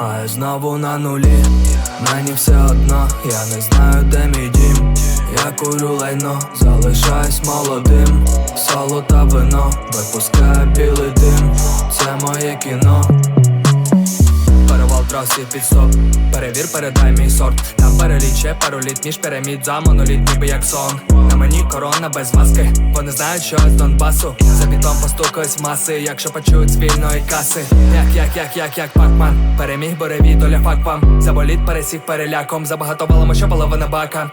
А я знову на нулі, мені все одно, я не знаю, де мій дім. Я курю лайно, залишаюсь молодим. Соло та вино, випускаю білий дим. Це моє кіно. Перевал трасі під стоп Перевір, передай мій сорт Там переліче пароліт, ніж пірамід за моноліт, ніби як сон мені корона без маски. Вони знають, що з Донбасу. За бітом постукають маси, якщо почують з вільної каси. Як, як, як, як, як пакман? Переміг бореві, доля фак вам. Заболіт пересік переляком Забагато балами, що половина бака.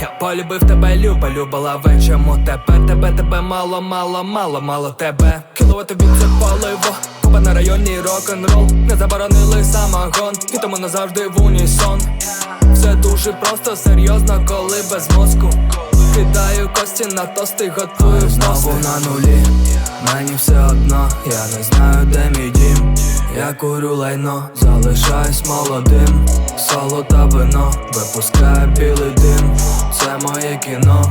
Я полюбив тебе, люба, любила вечому Тепер тебе, тебе мало, мало, мало, мало тебе? Кіло тобі це паливо. Куба на районі рок-н-рол. Не заборонили самогон. І тому назавжди в унісон. Все дуже просто, серйозно, коли без мозку Кидаю кості на тости, готую знову на нулі. Мені все одно, я не знаю, де мій дім. Я курю лайно, залишаюсь молодим. Соло та вино, випускаю білий дим. Це моє кіно.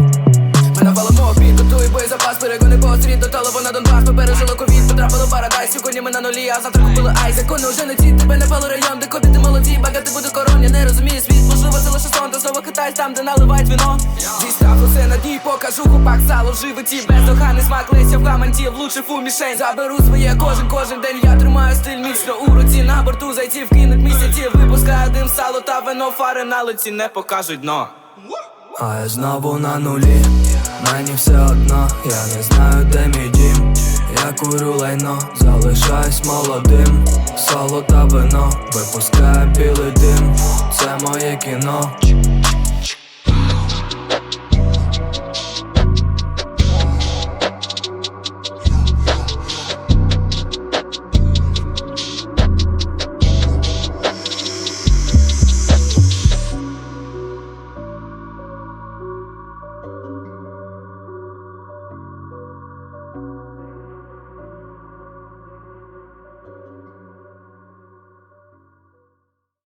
Ми навалимо обід, готуй боєзапас, перегони по острій до талого на Донбас Ми пережили ковід, потрапили в парадайс. Сьогодні ми на нулі, а завтра купили айс. Закони вже не ті, тебе не пали район, де копіти молоді Багати буде корон, я не розумію світ Можливо, це лише сон, та знову китайсь там, де наливають вино Все надій, покажу хупак сало животі Бездоганий смак лися в гаманті, влучив у мішень Заберу своє кожен, кожен день Я тримаю стиль міцно у руці На борту зайти вкинуть місяці Випускаю дим, сало та вино Фари на лиці не покажуть дно А я знову на нулі, мені все одно, я не знаю, де мій дім. Я курю лайно, залишаюсь молодим. Соло та вино, випускаю білий дим. Це моє кіно.